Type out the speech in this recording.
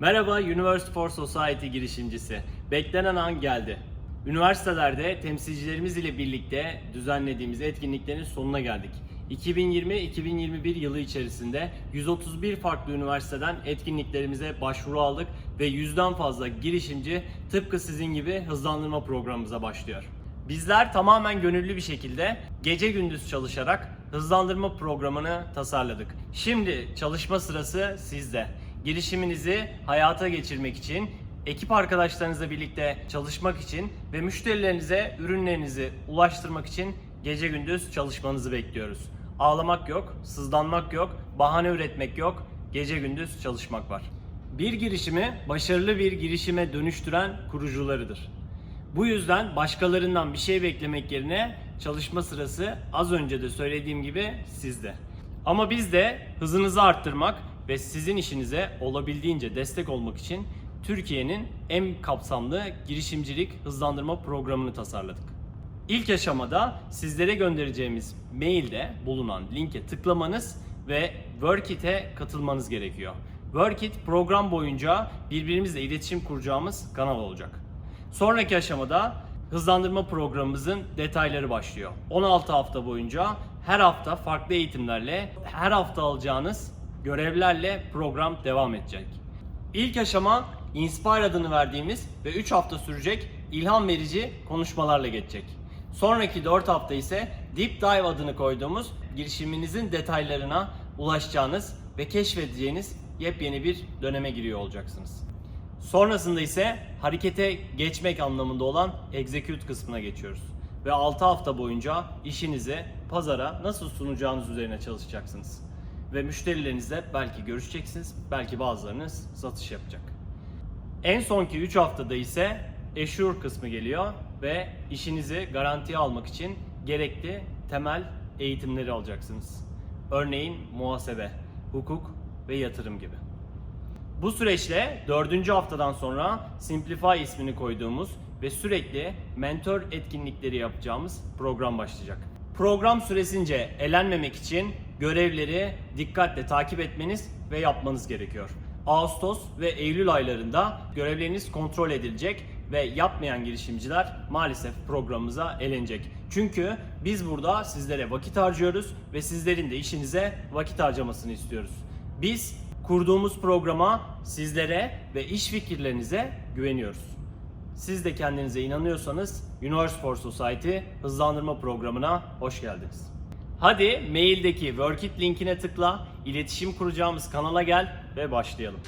Merhaba University for Society girişimcisi. Beklenen an geldi. Üniversitelerde temsilcilerimiz ile birlikte düzenlediğimiz etkinliklerin sonuna geldik. 2020-2021 yılı içerisinde 131 farklı üniversiteden etkinliklerimize başvuru aldık ve yüzden fazla girişimci tıpkı sizin gibi hızlandırma programımıza başlıyor. Bizler tamamen gönüllü bir şekilde gece gündüz çalışarak hızlandırma programını tasarladık. Şimdi çalışma sırası sizde. Girişiminizi hayata geçirmek için, ekip arkadaşlarınızla birlikte çalışmak için ve müşterilerinize ürünlerinizi ulaştırmak için gece gündüz çalışmanızı bekliyoruz. Ağlamak yok, sızlanmak yok, bahane üretmek yok, gece gündüz çalışmak var. Bir girişimi başarılı bir girişime dönüştüren kurucularıdır. Bu yüzden başkalarından bir şey beklemek yerine çalışma sırası az önce de söylediğim gibi sizde. Ama biz de hızınızı arttırmak ve sizin işinize olabildiğince destek olmak için Türkiye'nin en kapsamlı girişimcilik hızlandırma programını tasarladık. İlk aşamada sizlere göndereceğimiz mailde bulunan linke tıklamanız ve Workit'e katılmanız gerekiyor. Workit program boyunca birbirimizle iletişim kuracağımız kanal olacak. Sonraki aşamada hızlandırma programımızın detayları başlıyor. 16 hafta boyunca her hafta farklı eğitimlerle, her hafta alacağınız görevlerle program devam edecek. İlk aşama Inspire adını verdiğimiz ve 3 hafta sürecek ilham verici konuşmalarla geçecek. Sonraki 4 hafta ise Deep Dive adını koyduğumuz girişiminizin detaylarına ulaşacağınız ve keşfedeceğiniz yepyeni bir döneme giriyor olacaksınız. Sonrasında ise harekete geçmek anlamında olan execute kısmına geçiyoruz. Ve 6 hafta boyunca işinizi pazara nasıl sunacağınız üzerine çalışacaksınız. Ve müşterilerinizle belki görüşeceksiniz, belki bazılarınız satış yapacak. En sonki 3 haftada ise Assure kısmı geliyor ve işinizi garantiye almak için gerekli temel eğitimleri alacaksınız. Örneğin muhasebe, hukuk ve yatırım gibi. Bu süreçte dördüncü haftadan sonra Simplify ismini koyduğumuz ve sürekli mentor etkinlikleri yapacağımız program başlayacak. Program süresince elenmemek için görevleri dikkatle takip etmeniz ve yapmanız gerekiyor. Ağustos ve Eylül aylarında görevleriniz kontrol edilecek ve yapmayan girişimciler maalesef programımıza elenecek. Çünkü biz burada sizlere vakit harcıyoruz ve sizlerin de işinize vakit harcamasını istiyoruz. Biz kurduğumuz programa sizlere ve iş fikirlerinize güveniyoruz. Siz de kendinize inanıyorsanız Universe for Society hızlandırma programına hoş geldiniz. Hadi maildeki Workit linkine tıkla, iletişim kuracağımız kanala gel ve başlayalım.